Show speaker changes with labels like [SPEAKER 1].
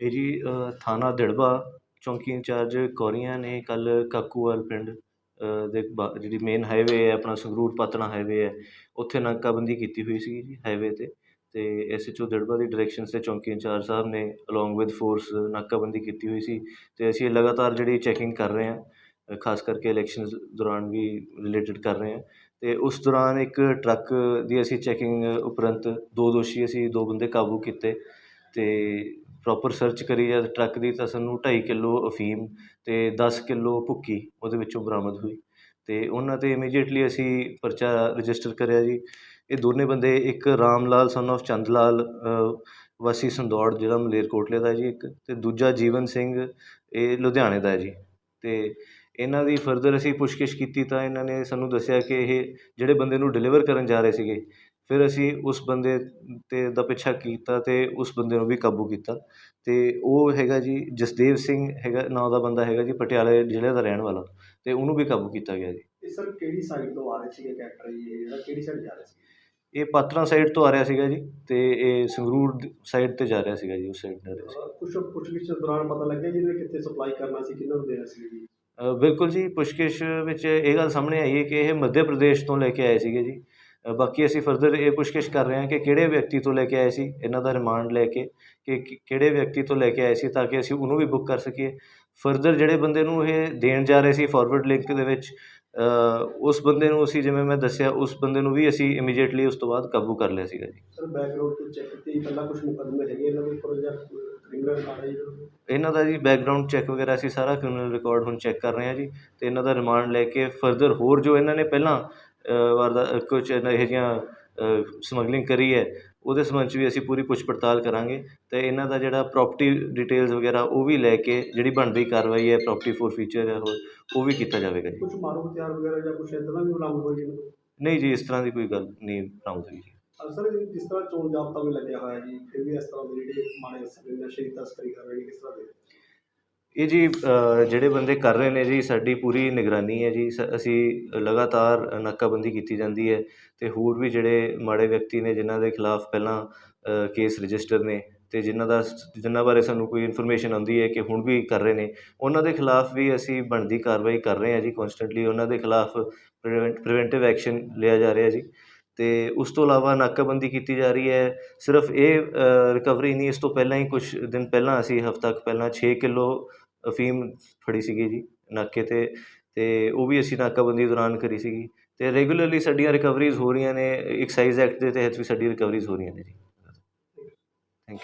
[SPEAKER 1] ਇਹ ਜੀ ਥਾਣਾ ਦਿੜਬਾ, ਚੌਂਕੀ ਇੰਚਾਰਜ ਕੌਰੀਆਂ ਨੇ ਕੱਲ੍ਹ ਕਾਕੂਵਾਲ ਪਿੰਡ ਦੇ ਬਾ, ਜਿਹੜੀ ਮੇਨ ਹਾਈਵੇ ਹੈ, ਆਪਣਾ ਸੰਗਰੂਰ ਪਾਤਣਾ ਹਾਈਵੇ ਹੈ, ਉੱਥੇ ਨਾਕਾਬੰਦੀ ਕੀਤੀ ਹੋਈ ਸੀਗੀ ਜੀ ਹਾਈਵੇ 'ਤੇ ਅਤੇ ਐਸ ਐਚ ਓ ਦਿੜਬਾ ਦੀ ਡਾਇਰੈਕਸ਼ਨਸ 'ਤੇ ਚੌਂਕੀ ਇੰਚਾਰਜ ਸਾਹਿਬ ਨੇ ਅਲੋਂਗ ਵਿਦ ਫੋਰਸ ਨਾਕਾਬੰਦੀ ਕੀਤੀ ਹੋਈ ਸੀ ਅਤੇ ਅਸੀਂ ਲਗਾਤਾਰ ਜਿਹੜੀ ਚੈਕਿੰਗ ਕਰ ਰਹੇ ਹਾਂ ਖਾਸ ਕਰਕੇ ਇਲੈਕਸ਼ਨਸ ਦੌਰਾਨ ਵੀ ਰਿਲੇਟਡ ਕਰ ਰਹੇ ਹਾਂ ਅਤੇ ਉਸ ਦੌਰਾਨ ਇੱਕ ਟਰੱਕ ਦੀ ਅਸੀਂ ਚੈਕਿੰਗ ਉਪਰੰਤ ਦੋ ਦੋਸ਼ੀ ਅਸੀਂ ਦੋ ਬੰਦੇ ਕਾਬੂ ਕੀਤੇ ਅਤੇ ਪ੍ਰੋਪਰ ਸਰਚ ਕਰੀ ਜਦ ਟਰੱਕ ਦੀ ਤਾਂ ਸਾਨੂੰ ਢਾਈ ਕਿੱਲੋ ਅਫੀਮ ਅਤੇ ਦਸ ਕਿੱਲੋ ਭੁੱਕੀ ਉਹਦੇ ਵਿੱਚੋਂ ਬਰਾਮਦ ਹੋਈ ਅਤੇ ਉਹਨਾਂ 'ਤੇ ਇਮੀਡੀਏਟਲੀ ਅਸੀਂ ਪਰਚਾ ਰਜਿਸਟਰ ਕਰਿਆ ਜੀ। ਇਹ ਦੋਨੇ ਬੰਦੇ, ਇੱਕ ਰਾਮ ਲਾਲ ਸਨ ਆਫ ਚੰਦ ਲਾਲ ਵਾਸੀ ਸੰਦੌੜ ਜ਼ਿਲ੍ਹਾ ਮਲੇਰਕੋਟਲੇ ਦਾ ਜੀ ਇੱਕ ਅਤੇ ਦੂਜਾ ਜੀਵਨ ਸਿੰਘ, ਇਹ ਲੁਧਿਆਣੇ ਦਾ ਹੈ ਜੀ। ਅਤੇ ਇਹਨਾਂ ਦੀ ਫਰਦਰ ਅਸੀਂ ਪੁੱਛਗਿੱਛ ਕੀਤੀ ਤਾਂ ਇਹਨਾਂ ਨੇ ਸਾਨੂੰ ਦੱਸਿਆ ਕਿ ਇਹ ਜਿਹੜੇ ਬੰਦੇ ਨੂੰ ਡਿਲੀਵਰ ਕਰਨ ਜਾ ਰਹੇ ਸੀਗੇ ਫਿਰ ਅਸੀਂ ਉਸ ਬੰਦੇ 'ਤੇ ਦਾ ਪਿੱਛਾ ਕੀਤਾ ਅਤੇ ਉਸ ਬੰਦੇ ਨੂੰ ਵੀ ਕਾਬੂ ਕੀਤਾ। ਅਤੇ ਉਹ ਹੈਗਾ ਜੀ ਜਸਦੇਵ ਸਿੰਘ ਹੈਗਾ ਨਾਂ ਦਾ ਬੰਦਾ ਹੈਗਾ ਜੀ ਪਟਿਆਲੇ ਜ਼ਿਲ੍ਹੇ ਦਾ ਰਹਿਣ ਵਾਲਾ। ਅਤੇ ਉਹਨੂੰ ਵੀ ਕਾਬੂ ਕੀਤਾ ਗਿਆ ਜੀ।
[SPEAKER 2] ਇਹ ਸਰ ਕਿਹੜੀ ਸਾਈਡ ਤੋਂ ਆ ਰਹੇ ਸੀਗੇ ਕੈਰੈਕਟਰ ਇਹ ਜਿਹੜਾ ਕਿਹੜੀ ਸਾਈਡ ਜਾ ਰਿਹਾ ਸੀ
[SPEAKER 1] ਇਹ ਪਾਤਰਾਂ ਸਾਈਡ ਤੋਂ ਆ ਰਿਹਾ ਸੀਗਾ ਜੀ ਅਤੇ ਇਹ ਸੰਗਰੂਰ ਸਾਈਡ 'ਤੇ ਜਾ ਰਿਹਾ ਸੀਗਾ ਜੀ ਉਸ ਸਾਈਡ ਜਾ ਰਿਹਾ ਸੀ।
[SPEAKER 2] ਕੁਝ ਪੁੱਛਗਿੱਛ ਦੌਰਾਨ ਪਤਾ ਲੱਗਿਆ ਜੀ ਇਹਨੇ ਕਿੱਥੇ ਸਪਲਾਈ ਕਰਨਾ ਸੀ ਕਿਹਨਾਂ ਨੂੰ ਦੇਣਾ ਸੀ ਜੀ?
[SPEAKER 1] ਬਿਲਕੁਲ ਜੀ ਪੁੱਛਗਿੱਛ ਵਿੱਚ ਇਹ ਗੱਲ ਸਾਹਮਣੇ ਆਈ ਹੈ ਕਿ ਇਹ ਮੱਧ ਪ੍ਰਦੇਸ਼ ਤੋਂ ਲੈ ਕੇ ਆਏ ਸੀਗੇ ਜੀ। ਬਾਕੀ ਅਸੀਂ ਫਰਦਰ ਇਹ ਪੁੱਛਗਿੱਛ ਕਰ ਰਹੇ ਹਾਂ ਕਿ ਕਿਹੜੇ ਵਿਅਕਤੀ ਤੋਂ ਲੈ ਕੇ ਆਏ ਸੀ ਇਹਨਾਂ ਦਾ ਰਿਮਾਂਡ ਲੈ ਕੇ ਕਿ ਕਿਹੜੇ ਵਿਅਕਤੀ ਤੋਂ ਲੈ ਕੇ ਆਏ ਸੀ ਤਾਂ ਕਿ ਅਸੀਂ ਉਹਨੂੰ ਵੀ ਬੁੱਕ ਕਰ ਸਕੀਏ ਫਰਦਰ ਜਿਹੜੇ ਬੰਦੇ ਨੂੰ ਇਹ ਦੇਣ ਜਾ ਰਹੇ ਸੀ ਫਾਰਵਰਡ ਲਿੰਕ ਦੇ ਵਿੱਚ ਉਸ ਬੰਦੇ ਨੂੰ ਅਸੀਂ ਜਿਵੇਂ ਮੈਂ ਦੱਸਿਆ ਉਸ ਬੰਦੇ ਨੂੰ ਵੀ ਅਸੀਂ ਇਮੀਡੀਏਟਲੀ ਉਸ ਤੋਂ ਬਾਅਦ ਕਾਬੂ ਕਰ ਲਿਆ ਸੀਗਾ ਜੀ
[SPEAKER 2] ਸਰ ਬੈਕਗ੍ਰਾਉਂਡ ਤੋਂ ਚੈੱਕ ਕੀਤੀ ਪਹਿਲਾਂ ਕੁਝ ਮੁਕੱਦਮੇ ਹੈਗੇ ਇਹਨਾਂ ਦੇ ਉੱਪਰ ਜਾਂ ਕ੍ਰਿਮੀਨਲ ਰਿਕਾਰਡ ਹੈ ਜੀ ਇਹਨਾਂ ਦਾ?
[SPEAKER 1] ਜੀ ਬੈਕਗਰਾਉਂਡ ਚੈੱਕ ਵਗੈਰਾ ਅਸੀਂ ਸਾਰਾ ਕ੍ਰਿਮੀਨਲ ਰਿਕਾਰਡ ਹੁਣ ਚੈੱਕ ਕਰ ਰਹੇ ਹਾਂ ਜੀ ਅਤੇ ਇਹਨਾਂ ਦਾ ਰਿਮਾਂਡ ਲੈ ਕੇ ਫਰਦਰ ਹੋਰ ਜੋ ਇਹਨਾਂ ਨੇ ਪਹਿਲਾਂ ਵਾਰਦਾ ਕੁਝ ਇਹੋ ਜਿਹੀਆਂ ਸਮਗਲਿੰਗ ਕਰੀ ਹੈ ਉਹਦੇ ਸੰਬੰਧ 'ਚ ਵੀ ਅਸੀਂ ਪੂਰੀ ਪੁੱਛ ਪੜਤਾਲ ਕਰਾਂਗੇ। ਅਤੇ ਇਹਨਾਂ ਦਾ ਜਿਹੜਾ ਪ੍ਰੋਪਰਟੀ ਡਿਟੇਲਸ ਵਗੈਰਾ ਉਹ ਵੀ ਲੈ ਕੇ ਜਿਹੜੀ ਬਣਦੀ ਕਾਰਵਾਈ ਹੈ ਪ੍ਰੋਪਰਟੀ ਫੋਰ ਫੀਚਰ ਹੈ ਹੋਰ ਉਹ ਵੀ ਕੀਤਾ ਜਾਵੇਗਾ ਜੀ।
[SPEAKER 2] ਕੁਝ ਮਾਰੂ ਹਥਿਆਰ ਵਗੈਰਾ ਜਾਂ ਕੁਝ ਇਦਾਂ ਦਾ ਵੀ ਬਰਾਮਦ ਹੋਈ ਜੀ?
[SPEAKER 1] ਨਹੀਂ ਜੀ ਇਸ ਤਰ੍ਹਾਂ ਦੀ ਕੋਈ ਗੱਲ ਨਹੀਂ ਬਰਾਮਦ ਹੋਈ ਜੀ
[SPEAKER 2] ਸਰ ਜਿਸ ਤਰ੍ਹਾਂ ਚੋਣ ਜਾਬਤਾ ਵੀ ਲੱਗਿਆ ਹੋਇਆ ਜੀ ਫਿਰ ਵੀ ਇਸ ਤਰ੍ਹਾਂ ਦੇ ਜਿਹੜੇ ਮਾੜੇ ਨਸ਼ੇ ਦੀ ਤਸਕਰੀ ਕਰ ਰਹੇ ਨੇ ਕਿਸ ਤਰ੍ਹਾਂ ਦੇ?
[SPEAKER 1] ਇਹ ਜੀ ਜਿਹੜੇ ਬੰਦੇ ਕਰ ਰਹੇ ਨੇ ਜੀ, ਸਾਡੀ ਪੂਰੀ ਨਿਗਰਾਨੀ ਹੈ ਜੀ। ਸ- ਅਸੀਂ ਲਗਾਤਾਰ ਨਾਕਾਬੰਦੀ ਕੀਤੀ ਜਾਂਦੀ ਹੈ ਅਤੇ ਹੋਰ ਵੀ ਜਿਹੜੇ ਮਾੜੇ ਵਿਅਕਤੀ ਨੇ, ਜਿਨ੍ਹਾਂ ਦੇ ਖਿਲਾਫ ਪਹਿਲਾਂ ਕੇਸ ਰਜਿਸਟਰ ਨੇ ਅਤੇ ਜਿਨ੍ਹਾਂ ਦਾ, ਜਿਨ੍ਹਾਂ ਬਾਰੇ ਸਾਨੂੰ ਕੋਈ ਇਨਫੋਰਮੇਸ਼ਨ ਆਉਂਦੀ ਹੈ ਕਿ ਹੁਣ ਵੀ ਕਰ ਰਹੇ ਨੇ, ਉਹਨਾਂ ਦੇ ਖਿਲਾਫ ਵੀ ਅਸੀਂ ਬਣਦੀ ਕਾਰਵਾਈ ਕਰ ਰਹੇ ਹਾਂ ਜੀ ਕੋਂਸਟੈਂਟਲੀ ਉਹਨਾਂ ਦੇ ਖਿਲਾਫ ਪ੍ਰੀਵੈਂਟ ਪ੍ਰੀਵੈਂਟਿਵ ਐਕਸ਼ਨ ਲਿਆ ਜਾ ਰਿਹਾ ਜੀ। ਅਤੇ ਉਸ ਤੋਂ ਇਲਾਵਾ ਨਾਕਾਬੰਦੀ ਕੀਤੀ ਜਾ ਰਹੀ ਹੈ। ਸਿਰਫ ਇਹ ਰਿਕਵਰੀ ਨਹੀਂ, ਇਸ ਤੋਂ ਪਹਿਲਾਂ ਹੀ ਕੁਛ ਦਿਨ ਪਹਿਲਾਂ ਅਸੀਂ ਹਫ਼ਤਾ ਕੁ ਪਹਿਲਾਂ ਛੇ ਕਿਲੋ ਅਫੀਮ ਫੜੀ ਸੀਗੀ ਜੀ, ਨਾਕੇ 'ਤੇ ਅਤੇ ਉਹ ਵੀ ਅਸੀਂ ਨਾਕਾਬੰਦੀ ਦੌਰਾਨ ਕਰੀ ਸੀਗੀ। ਅਤੇ ਰੈਗੂਲਰਲੀ ਸਾਡੀਆਂ ਰਿਕਵਰੀਜ਼ ਹੋ ਰਹੀਆਂ ਨੇ ਐਕਸਾਈਜ਼ ਐਕਟ ਦੇ ਤਹਿਤ ਵੀ ਸਾਡੀ ਰਿਕਵਰੀਜ਼ ਹੋ ਰਹੀਆਂ ਨੇ ਜੀ।